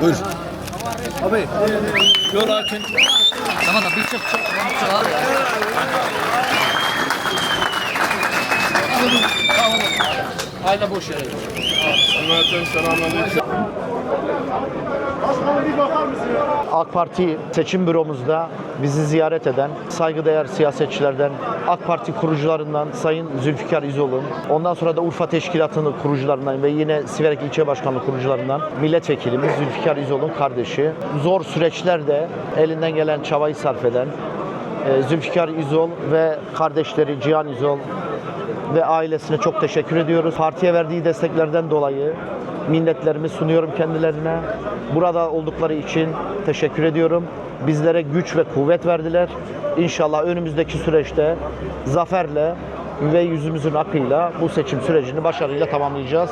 Buyur. Abi, you're Arkin. Tamam da bir çık çık. Tamam abi. Aile boş yere. Selamünaleyküm. AK Parti seçim büromuzda bizi ziyaret eden saygıdeğer siyasetçilerden, AK Parti kurucularından Sayın Zülfikar İzoğlu, ondan sonra da Urfa Teşkilatı'nın kurucularından ve yine Siverek İlçe Başkanlığı kurucularından milletvekilimiz Zülfikar İzoğlu'nun kardeşi. Zor süreçlerde elinden gelen çabayı sarf eden e, Zülfikar İzol ve kardeşleri Cihan İzol ve ailesine çok teşekkür ediyoruz. Partiye verdiği desteklerden dolayı minnetlerimi sunuyorum kendilerine. Burada oldukları için teşekkür ediyorum. Bizlere güç ve kuvvet verdiler. İnşallah önümüzdeki süreçte zaferle ve yüzümüzün akıyla bu seçim sürecini başarıyla tamamlayacağız.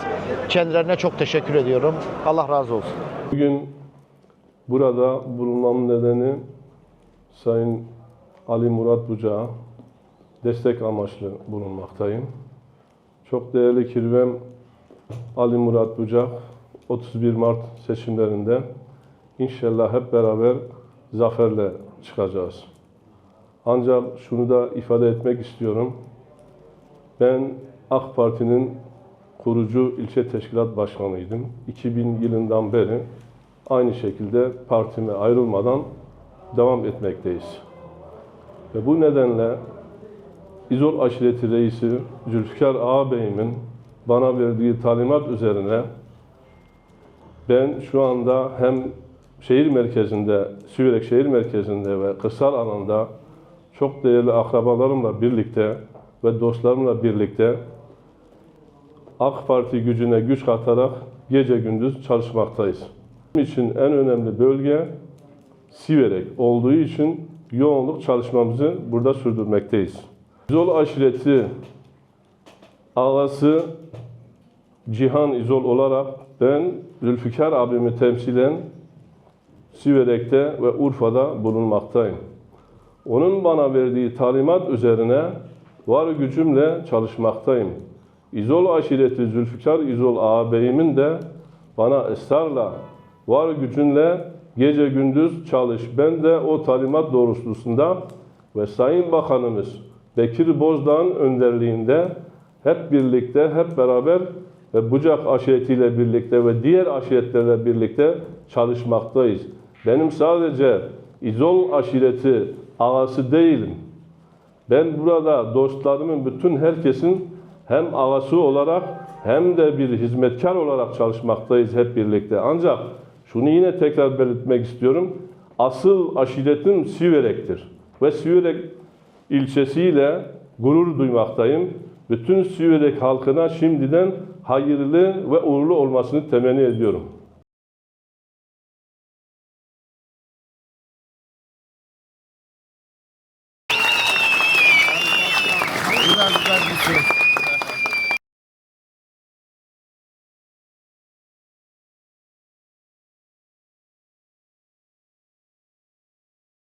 Kendilerine çok teşekkür ediyorum. Allah razı olsun. Bugün burada bulunmamın nedeni Sayın Ali Murat Bucak'a destek amaçlı bulunmaktayım. Çok değerli kirvem Ali Murat Bucak 31 Mart seçimlerinde inşallah hep beraber zaferle çıkacağız. Ancak şunu da ifade etmek istiyorum. Ben AK Parti'nin kurucu ilçe teşkilat başkanıydım. 2000 yılından beri aynı şekilde partime ayrılmadan devam etmekteyiz. Ve bu nedenle İzol Aşireti Reisi Zülfikar ağabeyimin bana verdiği talimat üzerine ben şu anda hem şehir merkezinde, Siverek şehir merkezinde ve kırsal alanda çok değerli akrabalarımla birlikte ve dostlarımla birlikte AK Parti gücüne güç katarak gece gündüz çalışmaktayız. Bizim için en önemli bölge Siverek olduğu için yoğunluk çalışmamızı burada sürdürmekteyiz. İzol aşireti ağası Cihan İzol olarak ben Zülfikar abimi temsilen Siverek'te ve Urfa'da bulunmaktayım. Onun bana verdiği talimat üzerine var gücümle çalışmaktayım. İzol aşireti Zülfikar İzol ağabeyimin de bana ısrarla var gücünle gece gündüz çalış. Ben de o talimat doğrultusunda ve Sayın Bakanımız Bekir Bozdağ'ın önderliğinde hep birlikte, hep beraber ve Bucak aşiretiyle birlikte ve diğer aşiretlerle birlikte çalışmaktayız. Benim sadece İzol aşireti ağası değilim. Ben burada dostlarımın, bütün herkesin hem ağası olarak hem de bir hizmetkar olarak çalışmaktayız hep birlikte. Ancak şunu yine tekrar belirtmek istiyorum. Asıl aşiretim Siverek'tir. Ve Siverek ilçesiyle gurur duymaktayım. Bütün Siverek halkına şimdiden hayırlı ve uğurlu olmasını temenni ediyorum.